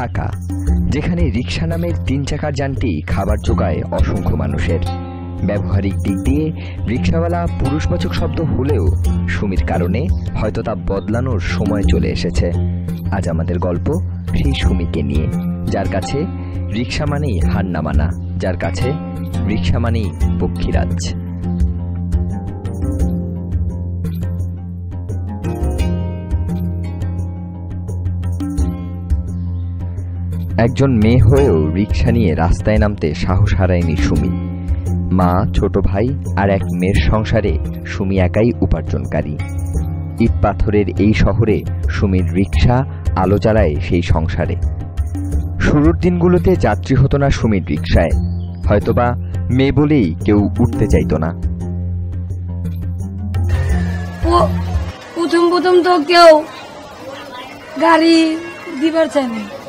ঢাকা, যেখানে রিক্সা নামের তিন চাকার যানটি খাবার যোগায় অসংখ্য মানুষের। ব্যবহারিক দিক দিয়ে রিক্সাওয়ালা পুরুষবাচক শব্দ হলেও সুমির কারণে হয়তো তা বদলানোর সময় চলে এসেছে। আজ আমাদের গল্প সেই সুমিকে নিয়ে, যার কাছে রিক্সা মানেই হার না মানা, যার কাছে রিক্সা মানেই পক্ষীরাজ। একজন মেয়ে হয়েও রিক্সা নিয়ে রাস্তায় নামতে সাহস হারায়নি সুমি। মা, ছোট ভাই আর এক মেয়ের সংসারে সুমি একাই উপার্জনকারী। ইট পাথরের এই শহরে সুমির রিক্সা আলো জ্বালায় সেই সংসারে। শুরুর দিনগুলোতে যাত্রী হতো না সুমির রিক্সায় হয়তোবা মেয়ে বলেই কেউ উঠতে চাইতো না। প্রথম প্রথম তো কেউ গাড়ি দিবার চায় না।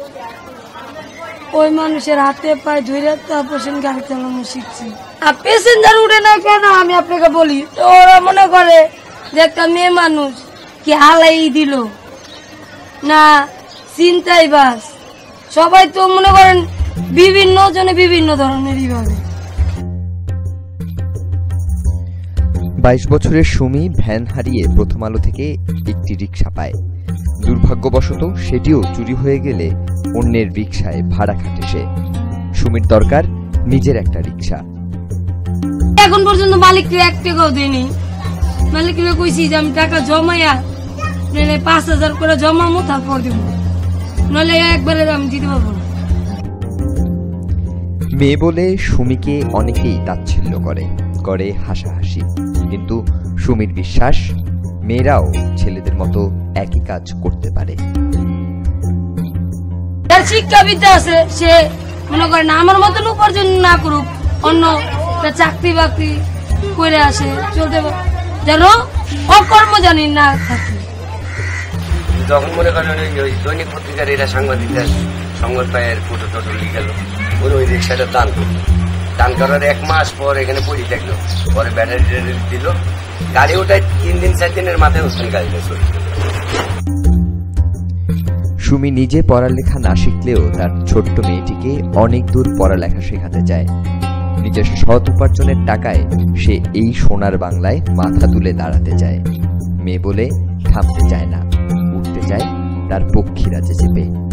ওই মানুষের হাতে পায়ে ধরে তারপর গাড়ি চালানো শিখছে। আর প্যাসেঞ্জার উঠে না কেন? আমি আপনাকে বলি তো ওরা মনে করে যে একটা মেয়ে মানুষ কি হালাই দিল? না চিন্তাই বাস। সবাই তো মনে করেন বিভিন্ন জনে বিভিন্ন ধরনেরই ভাবে বাইশ বছরের সুমি ভ্যান হারিয়ে প্রথম আলো থেকে একটি রিক্সা পায়। দুর্ভাগ্যবশত সেটিও চুরি হয়ে গেলে অন্যের রিক্সায় ভাড়া খাটে সে। সুমির দরকার নিজের একটা রিক্সা এখন পর্যন্ত মালিককে এক টাকাও দিইনি মালিককে কইছি যে আমি টাকা জমাইয়া নাহলে পাঁচ হাজার করে জমামো তারপর দিব। নাহলে একবারে আমি দিতে পারব না। মেয়ে বলে সুমিকে অনেকেই তাচ্ছিল্য করে করে হাসাহাসি। কিন্তু সুমির বিশ্বাস মেয়েরাও ছেলেদের মতো একই কাজ করতে পারে। যার শিক্ষাবিদ্যা আছে, সে মনে করেন আমার মতন উপার্জন না করুক, অন্য তার চাকরি বাকরি করে আসে, চলতে যেন অকর্ম জানি না থাকে যখন মনে করেন ওই দৈনিক পত্রিকার এরা সাংবাদিকদের সংবাদ পায়ের ফটো টটো লিখে গেল ওর ওই রিক্সাটা দান করল দান করার এক মাস পর এখানে পড়ি থাকল পরে ব্যাটারি দিল, গাড়ি ওটাই তিন দিন, চার দিনের মাথায় হচ্ছেন গাড়িটা চলে গেলো। সুমি নিজে পড়ালেখা না শিখলেও তার ছোট্ট মেয়েটিকে অনেক দূর পড়ালেখা শেখাতে চায়। নিজের সৎ উপার্জনের টাকায় সে এই সোনার বাংলায় মাথা তুলে দাঁড়াতে চায়। মেয়ে বলে, থামতে চায় না। উঠতে চায় তার পক্ষীরাজে চেপে।